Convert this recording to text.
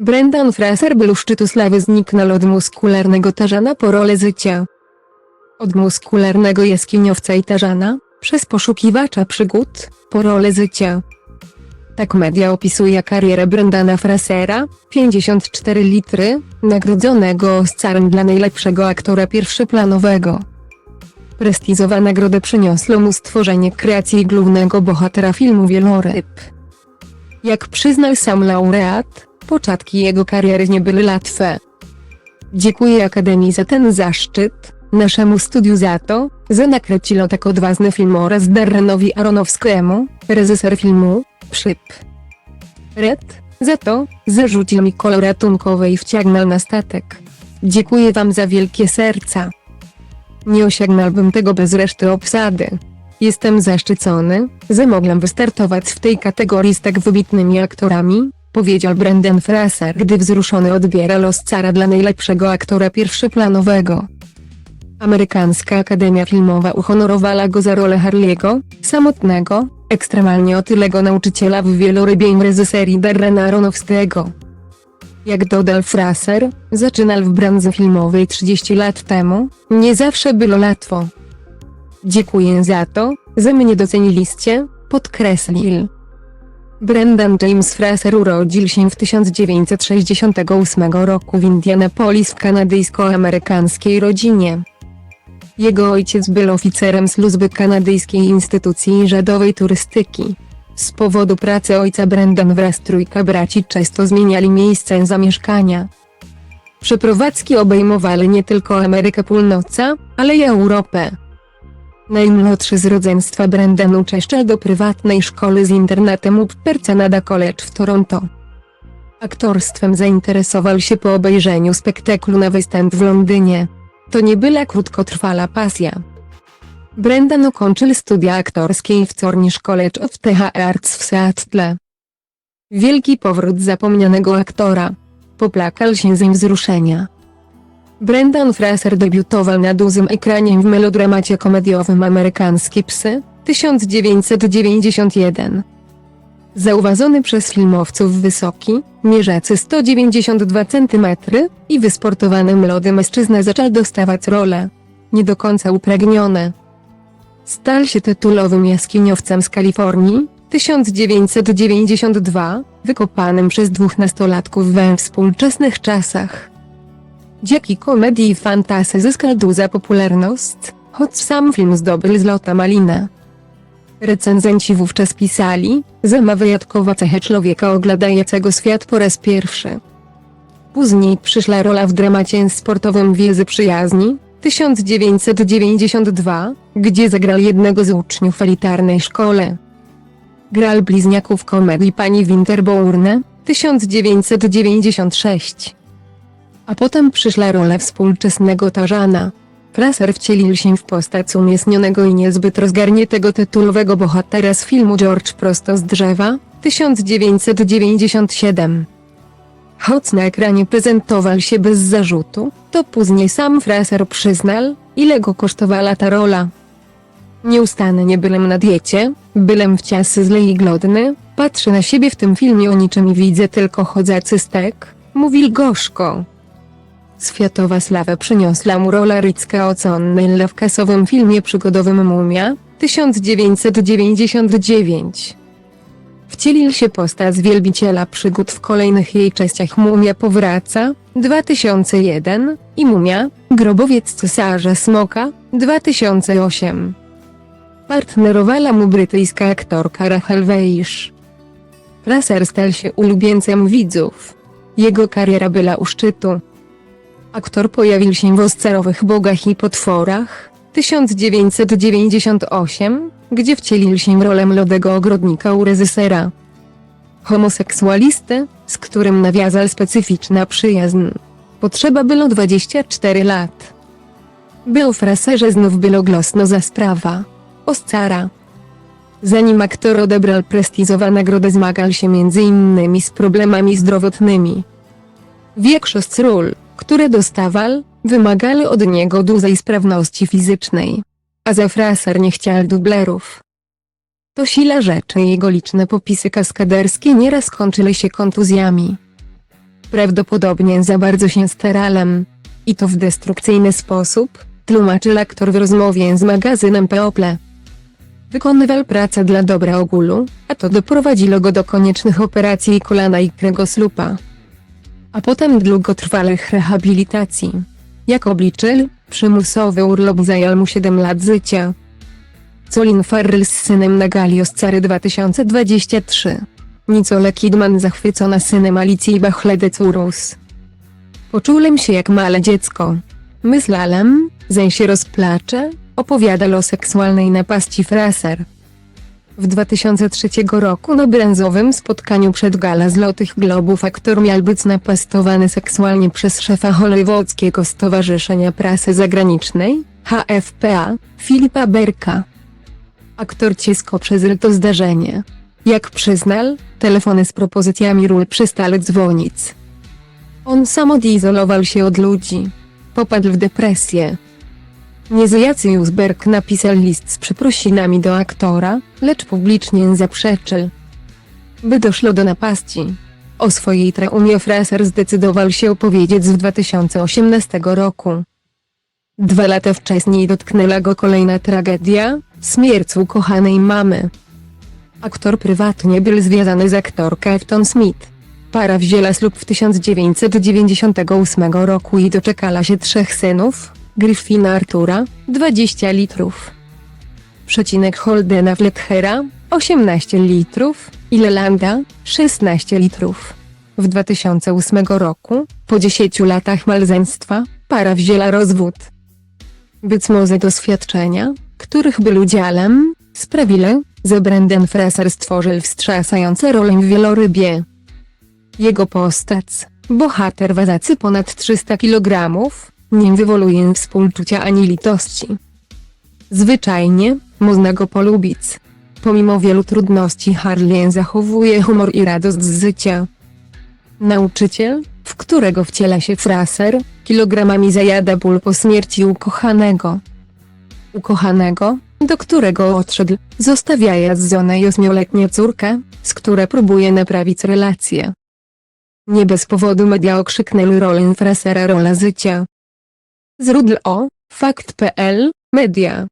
Brendan Fraser był szczytu sławy zniknął od muskularnego tarzana po rolę życia. Od muskularnego jaskiniowca i tarzana, przez poszukiwacza przygód, po rolę życia. Tak media opisuje karierę Brendana Frasera, 54 litry, nagrodzonego Oscarem dla najlepszego aktora pierwszoplanowego. Prestiżowa nagrodę przyniosło mu stworzenie kreacji głównego bohatera filmu Wieloryb. Jak przyznał sam laureat, początki jego kariery nie były łatwe. Dziękuję Akademii za ten zaszczyt, naszemu studiu za to, że nakręciło tak odważny film oraz Darrenowi Aronowskiemu, reżyser filmu, Przyp. Red, za to, że rzucił mi kolor ratunkowy i wciągnął na statek. Dziękuję wam za wielkie serca. Nie osiągnąłbym tego bez reszty obsady. Jestem zaszczycony, że mogłem wystartować w tej kategorii z tak wybitnymi aktorami, powiedział Brendan Fraser, gdy wzruszony odbierał Oscara dla najlepszego aktora pierwszoplanowego. Amerykańska Akademia Filmowa uhonorowała go za rolę Harley'ego, samotnego, ekstremalnie otylego nauczyciela w wielorybie reżyserii Darrena Aronofskiego. Jak dodał Fraser, zaczynał w branży filmowej 30 lat temu, nie zawsze było łatwo. Dziękuję za to, że mnie doceniliście, podkreślił. Brendan James Fraser urodził się w 1968 roku w Indianapolis w kanadyjsko-amerykańskiej rodzinie. Jego ojciec był oficerem służby kanadyjskiej instytucji żadowej turystyki. Z powodu pracy ojca Brendan wraz z trójka braci często zmieniali miejsce zamieszkania. Przeprowadzki obejmowały nie tylko Amerykę Północną, ale i Europę. Najmłodszy z rodzeństwa Brendan uczęszczał do prywatnej szkoły z internatem Upper Canada College w Toronto. Aktorstwem zainteresował się po obejrzeniu spektaklu na występ w Londynie. To nie była krótkotrwała pasja. Brendan ukończył studia aktorskie w Cornish College of the Arts w Seattle. Wielki powrót zapomnianego aktora. Poplakał się ze wzruszenia. Brendan Fraser debiutował na dużym ekranie w melodramacie komediowym Amerykańskie Psy, 1991. Zauważony przez filmowców wysoki, mierzacy 192 cm i wysportowany młody mężczyzna zaczął dostawać role. Nie do końca upragnione. Stał się tytułowym jaskiniowcem z Kalifornii, 1992, wykopanym przez dwóch nastolatków we współczesnych czasach. Dzięki komedii i fantasy zyskał duża popularność, choć sam film zdobył złota malina. Recenzenci wówczas pisali, że ma wyjątkową cechę człowieka oglądającego świat po raz pierwszy. Później przyszła rola w dramacie sportowym Wiezy Przyjaźni, 1992, gdzie zagrał jednego z uczniów elitarnej szkole. Grał bliźniaków komedii Pani Winterbourne, 1996. A potem przyszła rola współczesnego Tarzana. Fraser wcielił się w postać umieśnionego i niezbyt rozgarniętego tytułowego bohatera z filmu George Prosto z drzewa, 1997. Choć na ekranie prezentował się bez zarzutu, to później sam Fraser przyznał, ile go kosztowała ta rola. Nieustannie byłem na diecie, byłem wciąż zły i głodny, patrzę na siebie w tym filmie o niczym i widzę tylko chodzący stek, mówił gorzko. Światowa sława przyniosła mu rola Ricka O'Connella w kasowym filmie przygodowym Mumia, 1999. Wcielił się postać wielbiciela przygód w kolejnych jej częściach Mumia powraca, 2001, i Mumia, grobowiec cesarza Smoka, 2008. Partnerowała mu brytyjska aktorka Rachel Weisz. Fraser stał się ulubieńcem widzów. Jego kariera była u szczytu. Aktor pojawił się w Oscarowych Bogach i Potworach, 1998, gdzie wcielił się w rolę młodego ogrodnika u reżysera. Homoseksualisty, z którym nawiązał specyficzna przyjaźń. Potrzeba było 24 lat. Był fraserze znów było glosno za sprawa. Oscara. Zanim aktor odebrał prestiżową nagrodę zmagał się między innymi z problemami zdrowotnymi. Większość ról, które dostawał, wymagały od niego dużej sprawności fizycznej. A za Fraser nie chciał dublerów. To sila rzeczy jego liczne popisy kaskaderskie nieraz kończyły się kontuzjami. Prawdopodobnie za bardzo się starałem. I to w destrukcyjny sposób, tłumaczy lektor w rozmowie z magazynem People. Wykonywał pracę dla dobra ogólu, a to doprowadziło go do koniecznych operacji kolana i kręgosłupa. A potem długotrwałych rehabilitacji. Jak obliczył, przymusowy urlop zajął mu 7 lat życia. Colin Farrell z synem nagali Oscary 2023. Nicole Kidman zachwycona synem Alicji Bachlede-Curus. Poczułem się jak małe dziecko. Myślałem, że się rozplaczę, opowiada o seksualnej napaści Fraser. W 2003 roku na brązowym spotkaniu przed gala Złotych Globów aktor miał być napastowany seksualnie przez szefa hollywoodzkiego Stowarzyszenia Prasy Zagranicznej, HFPA, Filipa Berka. Aktor cisko przeżył to zdarzenie. Jak przyznał, telefony z propozycjami ról przestały dzwonić. On sam odizolował się od ludzi. Popadł w depresję. Niezajacy Berg napisał list z przeprosinami do aktora, lecz publicznie zaprzeczył. By doszło do napaści. O swojej traumie Fraser zdecydował się opowiedzieć w 2018 roku. Dwa lata wcześniej dotknęła go kolejna tragedia, śmierć ukochanej mamy. Aktor prywatnie był związany z aktorką Efton Smith. Para wzięła ślub w 1998 roku i doczekała się trzech synów, Griffina Artura, 20 litrów. Przecinek Holdena Fletchera, 18 litrów, i Lelanda, 16 litrów. W 2008 roku, po 10 latach małżeństwa, para wzięła rozwód. Być może doświadczenia, których był udziałem, sprawiły, że Brendan Fraser stworzył wstrząsające rolę w wielorybie. Jego postać, bohater wazacy ponad 300 kg, nie wywołuje współczucia ani litości. Zwyczajnie, można go polubić. Pomimo wielu trudności Harley zachowuje humor i radość z życia. Nauczyciel, w którego wciela się Fraser, kilogramami zajada ból po śmierci ukochanego. Ukochanego, do którego odszedł, zostawiając żonę i ośmioletnią córkę, z której próbuje naprawić relacje. Nie bez powodu media okrzyknęły rolę Frasera rola życia. Źródło, fakt.pl, media.